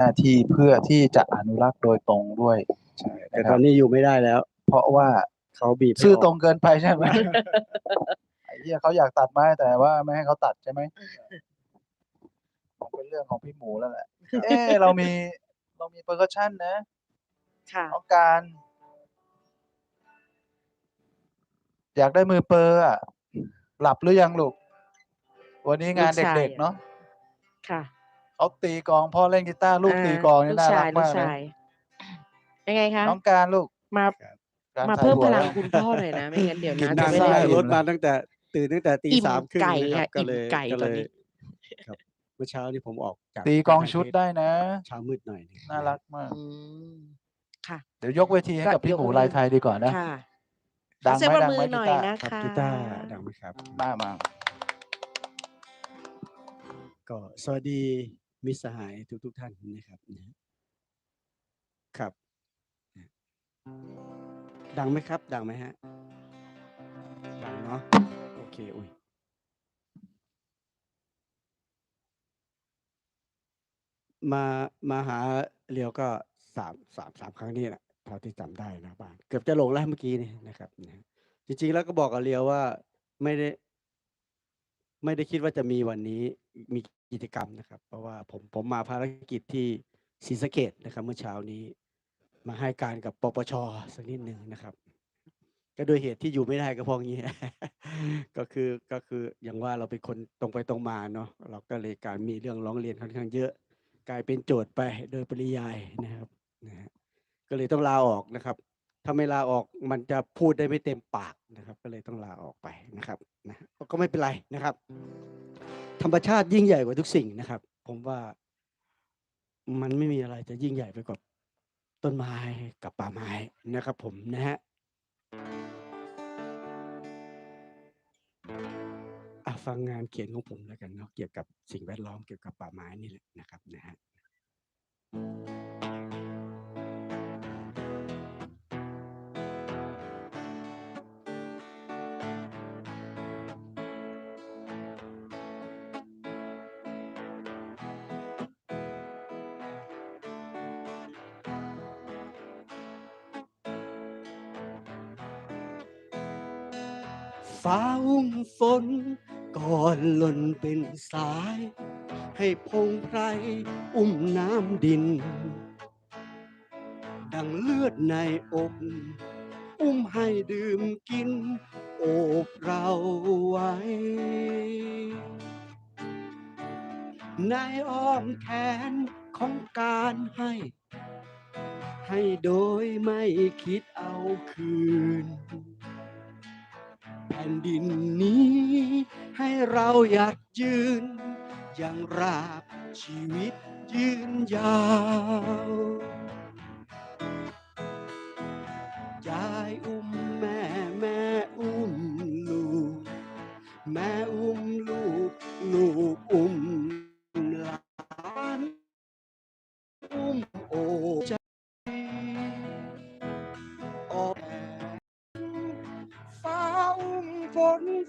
หน้าที่เพื่อที่จะอนุรักษ์โดยตรงด้วยใช่แต่นะคตรัอบนนี้อยู่ไม่ได้แล้ว เพราะว่าเขาบีบให้ซื่อออกตรงเกินไปใช่ไหม ไอ้เหี้ยเขาอยากตัดไม้แต่ว่าไม่ให้เขาตัดใช่ไหมคงเป็นเรื่องของพี่หมูแล้วแหละเอ๊ะเรามีเรามีเปอร์คัชชั่นนะค่ะน้องการ อยากได้มือเปอร์อะหลับหรือยังลูก วันนี้งานลูกชายเด็กๆอะเนาะค่ะ เขาตีกลองพ่อเล่นกีตาร์ลูกตีกลองนี่ลูกน่าชารัยกลูมากกเลยชายยังไงคะน้องการลูกมาการมาใส่เพิ่มหัวพลังแล้วคุณพ่อหน่อยนะ ไม่งั้นเดี๋ยวกินนะจะน้ำไม่ได้ได้รถมาตั้งแต่ตื่นตั้งแต่ตีอิ่มสามครึ่งไก่นะครับค่ะก็เลยอิ่มไก่ก็ตอนเลยนี้ครับเมื่อเช้านี้ผมออกจากตีกลองกำแพชุดเพชรได้นะเช้ามืดหน่อยหงน่ารักมากอืมค่ะ เดี๋ยวยกเวทีให้ก็กับพี่ยกหมูเวทีลายไทยดีกว่านะค่ะดังขอเสียงไหมปรบดังมืไหมอหน่อยกีตาร์นะคะครับกีตาร์ดังไหมครับมามาก็สวัสดี มิตรสหายทุกทุกๆท่านนะครับนะฮะครับนะดังไหมครับ ดังไหมฮะ ดังเนาะโอเคอุ้ยมามาหาเรียวก็สามสามสามครั้งนี่แหละเท่าที่จำได้นะบ้านเกือบจะหลงแล้วเมื่อกี้นี่นะครับนะจริง ๆ แล้วก็บอกกับเรียวว่าไม่ได้ ไม่ได้คิดว่าจะมีวันนี้มี กิจกรรมนะครับ เพราะว่าผมผมมาภารกิจที่ศรีสะเกดนะครับ เมื่อเช้านี้ มาให้การกับปปชสักนิดหนึ่งนะครับ ก็โดยเหตุที่อยู่ไม่ได้ก็เพราะงี้ ก็คือก็คืออย่างว่าเราเป็นคนตรงไปตรงมาเนาะเราก็เลยการมีเรื่องร้องเรียนค่อนข้างเยอะ กลายเป็นโจทย์ไปโดยปริยายนะครับนะฮะก็เลยต้องลาออกนะครับ ถ้าไม่ลาออกมันจะพูดได้ไม่เต็มปากนะครับ ก็เลยต้องลาออกไปนะครับนะก็ไม่เป็นไรนะครับ ธรรมชาติยิ่งใหญ่กว่าทุกสิ่งนะครับ ผมว่ามันไม่มีอะไรจะยิ่งใหญ่ไปกว่าต้นไม้กับป่าไม้นะครับ ผมนะฮะอะฟังงานเขียนของผมแล้วกันเนาะเกี่ยวกับสิ่งแวดล้อมเกี่ยวกับป่าไม้นี่แหละนะครับนะฮะ ฟ้าอุ้มฝน ก่อนหล่นเป็นสาย ให้พงไพรอุ้มน้ำดิน ดังเลือดในอกอุ้มให้ดื่มกิน โอบเราไว้ ในอ้อมแขนของการให้ ให้โดยไม่คิดเอาคืน ผ่นดินนี้ ให้เราอยากยืน อย่างราบชีวิตยืนยาว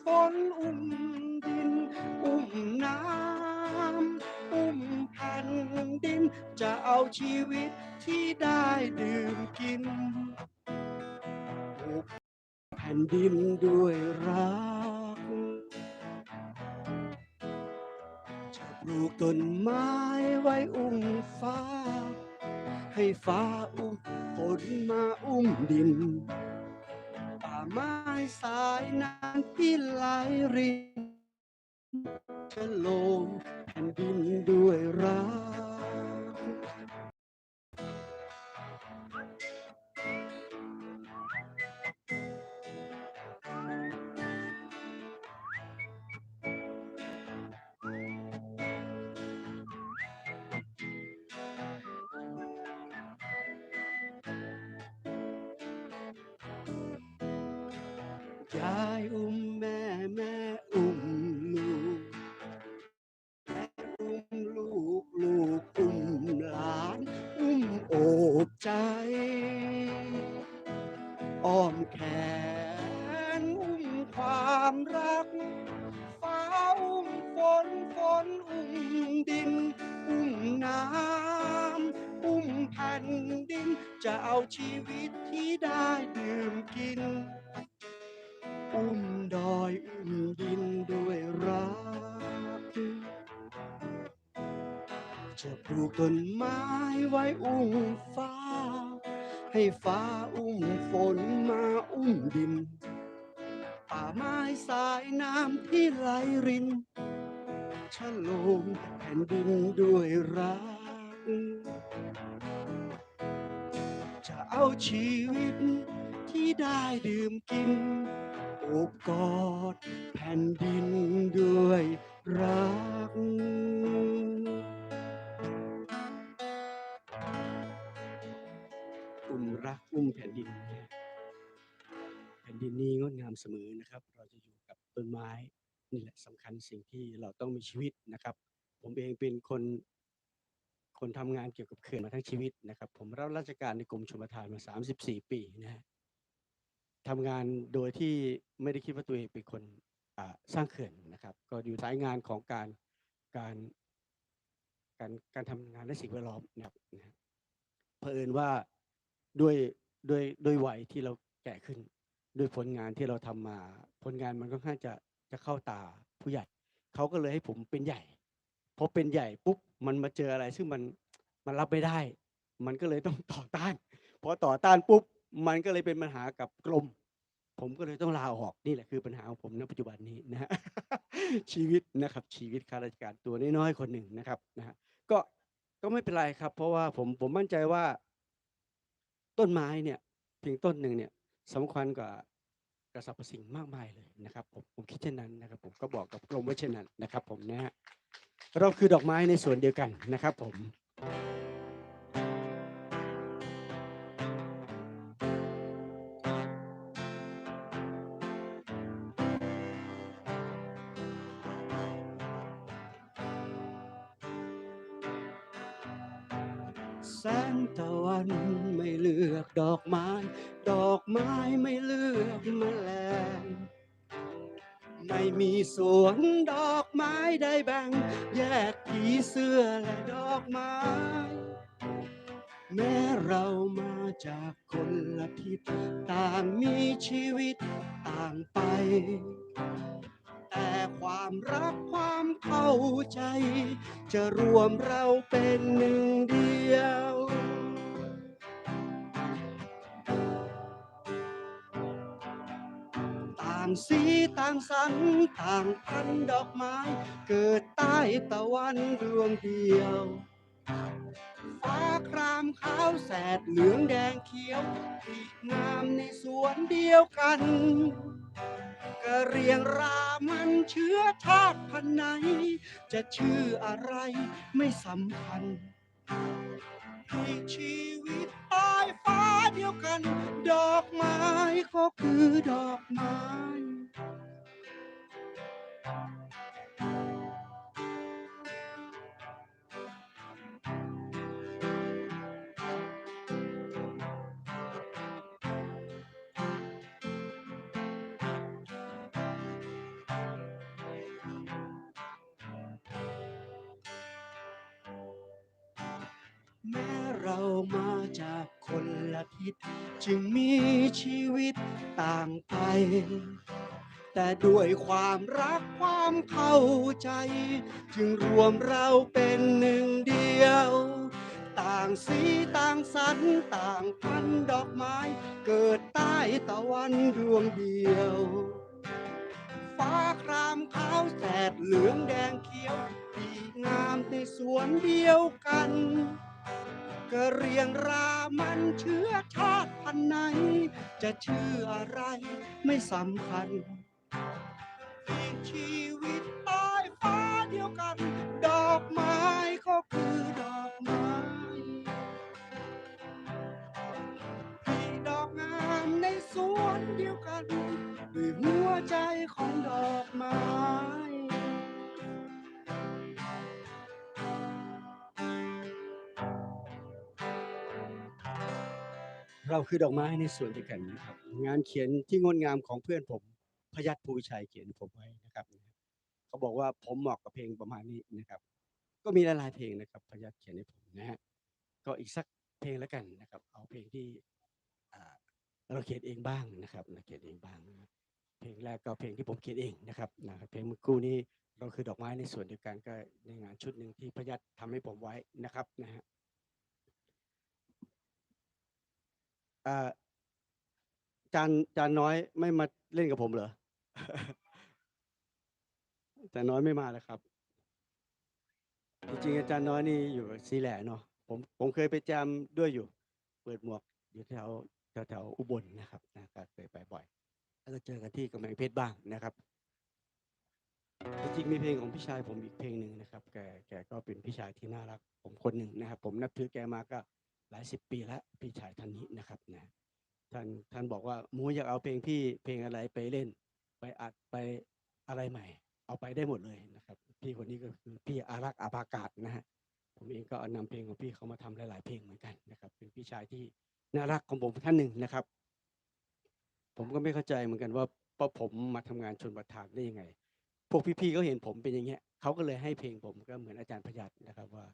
ฝนอุ้มดิน อุ้มน้ำอุ้มแผ่นดิน จะเอาชีวิตที่ได้ดื่มกินปลูกแผ่นดินด้วยรัก จะปลูกต้นไม้ไว้อุ้มฟ้า ให้ฟ้าอุ้มฝนมาอุ้มดิน ไม้สายน้นที่ไหลรินจะลงแผ่นดินด้วยรัก ใจ อ้อมแขนอุ้มความรัก ฟ้าอุ้มฝนฝนอุ้มดิน อุ้มน้ำ อุ้มแผ่นดิน จะเอาชีวิต จะปลูกต้นไม้ไว้อุ้มฟ้า ให้ฟ้าอุ้มฝนมาอุ้มดิน ป่าไม้สายน้ำที่ไหลรินฉลมแผ่นดินด้วยรัก จะเอาชีวิตที่ได้ดื่มกินโอบกอดแผ่นดินด้วยรัก อุ้มรักอุ้มแผ่นดินเนี่ยแผ่นดินนี้งดงามเสมอนะครับ เราจะอยู่กับต้นไม้นี่แหละสำคัญสิ่งที่เราต้องมีชีวิตนะครับ ผมเองเป็นคนคนทำงานเกี่ยวกับเขื่อนมาทั้งชีวิตนะครับ ผมรับราชการในกรมชลประทานมา 34 ปีนะฮะทำงานโดยที่ไม่ได้คิดว่าตัวเองเป็นคนสร้างเขื่อนนะครับ ก็อยู่สายงานของการการการการทำงานและสิ่งแวดล้อมนะครับนะฮะเผอิญว่า ด้วยด้วยด้วยวัยที่เราแก่ขึ้น ด้วยผลงานที่เราทำมา ผลงานมันค่อนข้างจะจะเข้าตาผู้ใหญ่เขาก็เลยให้ผมเป็นใหญ่พอเป็นใหญ่ปุ๊บมันมาเจออะไรซึ่งมันมันรับไม่ได้ มันก็เลยต้องต่อต้านพอต่อต้านปุ๊บมันก็เลยเป็นปัญหากับกรมผมก็เลยต้องลาออกนี่แหละคือปัญหาของผมณปัจจุบันนี้นะฮะชีวิตนะครับ ชีวิตข้าราชการตัวน้อยๆคนหนึ่งนะครับนะฮะก็ก็ไม่เป็นไรครับ เพราะว่าผมผมมั่นใจว่า ต้นไม้เนี่ยเพียงต้นหนึ่งเนี่ยสำคัญกว่ากระสับกระสิ่งมากมายเลยนะครับผมผมคิดเช่นนั้นนะครับ ผมก็บอกกับกรมไว้เช่นนั้นนะครับ ผมนะฮะเราคือดอกไม้ในสวนเดียวกันนะครับ ผม ดอกไม้ ดอกไม้ไม่เลือกแมลงไม่มีสวนดอกไม้ได้แบ่งแยกผีเสื้อและดอกไม้ แม้เรามาจากคนละทิศต่างมีชีวิตต่างไป แต่ความรักความเข้าใจ จะรวมเราเป็นหนึ่งเดียว สีต่างสันต่างพันดอกไม้ เกิดใต้ตะวันดวงเดียวฟ้าครามขาวแสดเหลืองแดงเขียวปีกงามในสวนเดียวกันกระเรียงรามันเชื้อชาติพันธุ์ไหน จะชื่ออะไรไม่สำคัญ มีชีวิตใต้ฟ้าเดียวกัน ดอกไม้ก็คือดอกไม้ แม้เรามาจากคนละทิศจึงมีชีวิตต่างไป แต่ด้วยความรักความเข้าใจ จึงรวมเราเป็นหนึ่งเดียว ต่างสีต่างสันต่างพันดอกไม้ เกิดใต้ตะวันดวงเดียวฟ้าครามขาวแสดเหลืองแดงเขียวปีงามในสวนเดียวกัน กะเรียงรามันเชื้อชาติพันธุ์ไหน จะชื่ออะไรไม่สำคัญชีวิตใต้ฟ้าเดียวกัน ดอกไม้ก็คือดอกไม้มีดอกงามในสวนเดียวกัน ด้วยหัวใจของดอกไม้ เราคือดอกไม้ในสวนเดียวกันนะครับ งานเขียนที่งดงามของเพื่อนผมพยัคฆ์ภูชัยเขียนผมไว้นะครับ เขาบอกว่าผมเหมาะกับเพลงประมาณนี้นะครับ ก็มีหลายๆเพลงนะครับ พยัคฆ์เขียนให้ผมนะฮะก็อีกสักเพลงแล้วกันนะครับ เอาเพลงที่เราเขียนเองบ้างนะครับเราเขียนเองบ้างเพลงแรกก็เพลงที่ผมเขียนเองนะครับนะครับ เพลงเมื่อกู้นี้เราคือดอกไม้ในส่วนเดียวกันก็ในงานชุดหนึ่งที่พยัดทำให้ผมไว้นะครับนะฮะ อ่าจานจานน้อยไม่มาเล่นกับผมเหรอ จานน้อยไม่มาแล้วครับ จริงๆอาจารย์น้อยนี่อยู่ซีแหล่เนาะผมผมเคยไปแจมด้วยอยู่ เปิดหมวกอยู่แถวแถวแถวอุบลนะครับนะก็เคยไปบ่อย แล้วก็เจอกันที่กำแพงเพชรบ้างนะครับ จริงๆมีเพลงของพี่ชายผมอีกเพลงหนึ่งนะครับ แกแกก็เป็นพี่ชายที่น่ารัก ผมคนหนึ่งนะครับ ผมนับถือแกมาก็ หลายสิบปีแล้วพี่ชายท่านนี้นะครับนะท่านท่านบอกว่าหมูอยากเอาเพลงพี่เพลงอะไรไปเล่น ไปอัดไปอะไรใหม่ เอาไปได้หมดเลยนะครับ พี่คนนี้ก็คือพี่อารักษ์อาภากาศนะฮะผมเองก็เอานำเพลงของพี่เขามาทำหลาย ๆ เพลงเหมือนกันนะครับ เป็นพี่ชายที่น่ารักของผมท่านหนึ่งนะครับ ผมก็ไม่เข้าใจเหมือนกันว่าว่าผมมาทำงานชนประทานได้ยังไง พวกพี่ๆเขาเห็นผมเป็นอย่างเงี้ยเขาก็เลยให้เพลงผมก็เหมือนอาจารย์พยัญนะครับว่า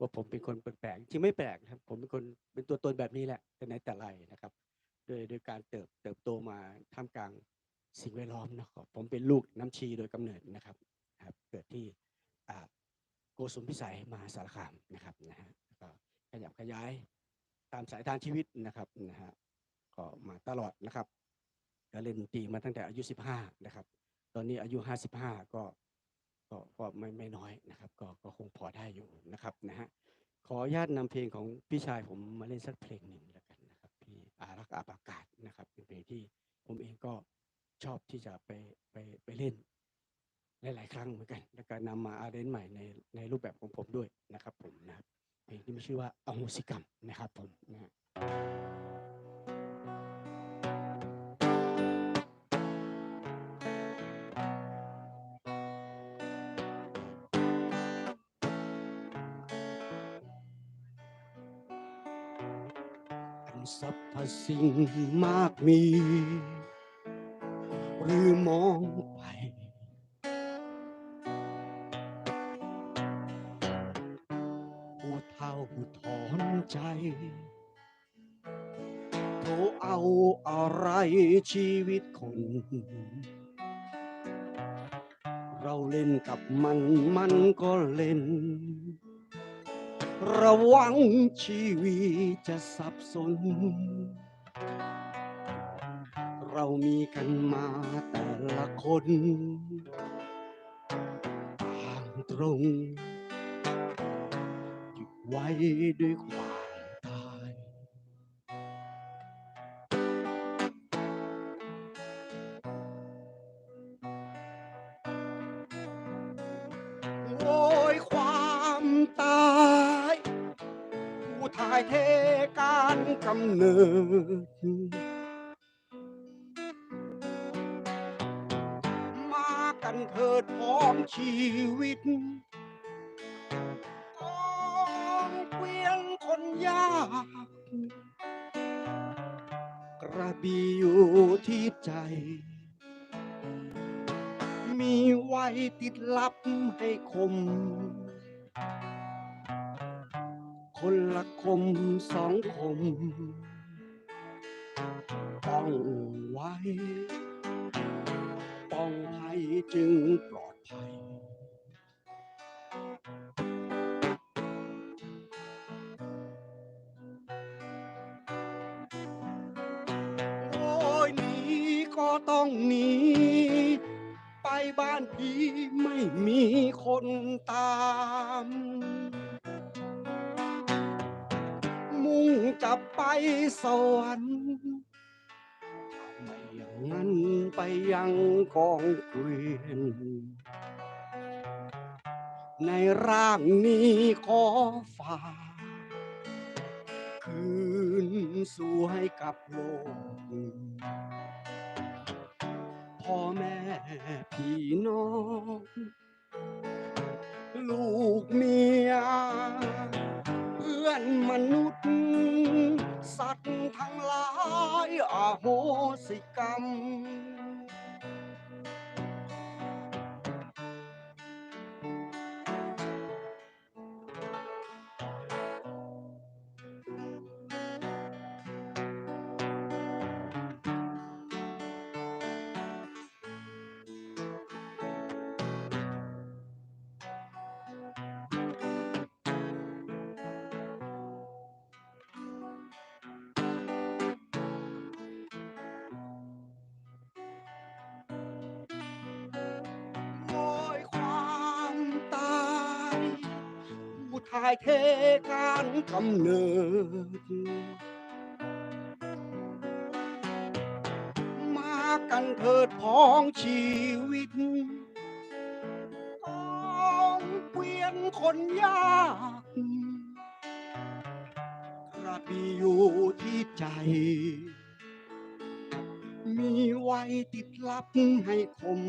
ว่าผมเป็นคนแปลกจริงไม่แปลกนะครับ ผมเป็นคนเป็นตัวตนแบบนี้แหละแต่ไหนแต่ไรนะครับโดยโดยการเติบเติบโตมาท่ามกลางสิ่งแวดล้อมนะครับผมเป็นลูกน้ำชีโดยกำเนิดนะครับครับ เกิดที่อ่าโกสุมพิสัยมหาสารคามนะครับนะฮะก็ขยับขยายตามสายทางชีวิตนะครับนะฮะก็มาตลอดนะครับก็เล่นดนตรีมาตั้งแต่อายุ 15 นะครับ ตอนนี้อายุ 55 ก็ ก็ก็ไม่ไม่น้อยนะครับ ก็ก็คงพอได้อยู่นะครับนะฮะขออนุญาตนำเพลงของพี่ชายผมมาเล่นสักเพลงหนึ่งแล้วกันนะครับพี่อารักษ์อาปากาศนะครับ เป็นเพลงที่ผมเองก็ชอบที่จะไปไปไปเล่นหลายๆครั้งเหมือนกัน แล้วก็นำมาอาเรนใหม่ในในรูปแบบของผมด้วยนะครับผมนะครับเพลงที่มีชื่อว่าอโหสิกรรมนะครับผมนะ สรรพสิ่งมากมี หรือมองไป ผู้เท่าถอนใจโทเอาอะไรชีวิตคน เราเล่นกับมันมันก็เล่น ระวังชีวิตจะสับสน เรามีกันมาแต่ละคนต่างตรงหยุดไว้ด้วยความำเนิดมากันเถิดพร้อมชีวิตกองเกวียนคนยากกระบี่อยู่ที่ใจ มีไว้ติดลับให้คม คนละคมสองคมต้องไว้ ป้องภัยจึงปลอดภัย โอ้ยหนีก็ต้องหนีไปบ้านพี่ไม่มีคนตาม ไปสวรรค์ไม่อย่างนั้นไปยังกองเกวียนในร่างนี้ขอฝากคืนสู่ให้กับโลกพ่อแม่พี่น้อง ลูกเมีย พื่อนมนุษย์ สัตว์ทั้งหลายอาโหสิกรรม ถ่ายเทการกำเนิด มากันเถิดพ้องชีวิตกองเกวียนคนยากกระบีอยู่ที่ใจ มีไว้ติดลับให้คม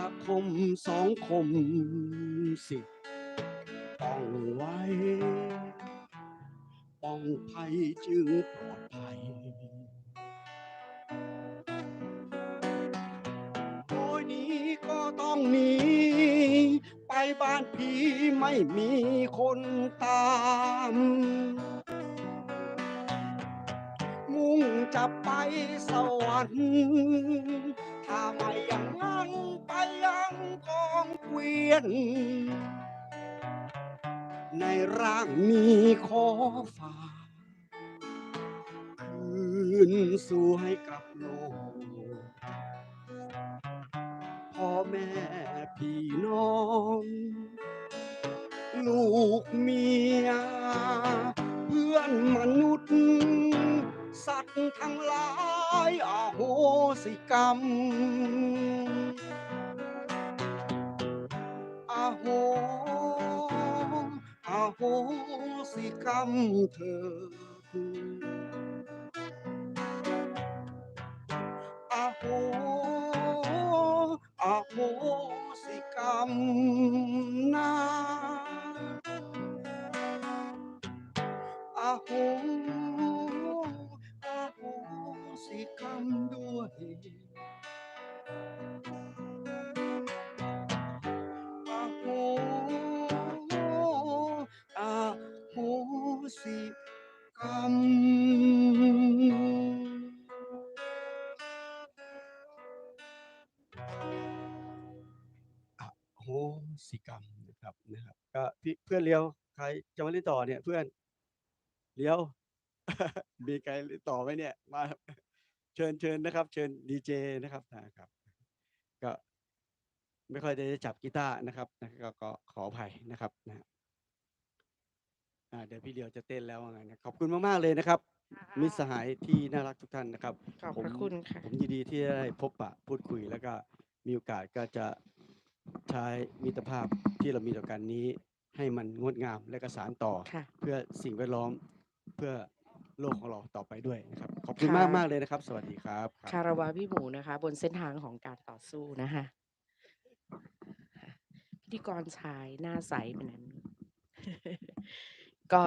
ละคมสองคมสิต้องไว้ ป้องภัยจึงปลอดภัยโดยนี้ก็ต้องหนีไปบ้านผีไม่มีคนตาม มุ่งจะไปสวรรค์ถ้าไม่อย่างนั้นไปยังกองเกวียน ในร่างมีขอฝากคืนสู่ให้กับโลกพ่อแม่พี่น้อง ลูกเมีย เพื่อน ทั้งหลายอาโหสิกรรมอาโหอาโหสิกรรมเถิดอาโหอาโหสิกรรมนาอาโห สิกรรมด้วยอาโหอาโหสิกรรมอโหสิกรรมนะครับนะครับก็พี่เพื่อนเลี้ยวใครจะมาเล่นต่อเนี่ยเพื่อนเลี้ยวมีใครเล่นต่อไหมเนี่ย มา ชิญเชิญนะครับ เชิญดีเจนะครับนะครับ ก็ไม่ค่อยได้จับกีตาร์นะครับนะก็ก็ขออภัยนะครับนะฮะอ่าเดี๋ยวพี่เดียวจะเต้นแล้วว่างั้นนะขอบคุณมากๆเลยนะครับ มิตรสหายที่น่ารักทุกท่านนะครับขอบผมพระคุณค่ะผมยินดีที่ได้พบปะพูดคุยแล้วก็มีโอกาสก็จะใช้มิตรภาพที่เรามีต่อกันนี้ ให้มันงดงามและก็สานต่อค่ะเพื่อสิ่งแวดล้อมเพื่อ โลกของเราต่อไปด้วยนะครับขอบคุณค่ะมากมากๆเลยนะครับ สวัสดีครับครับคาราวาพี่หมูนะคะ บนเส้นทางของการต่อสู้นะคะพิธีกรชายหน้าใสเป็นนั้นก็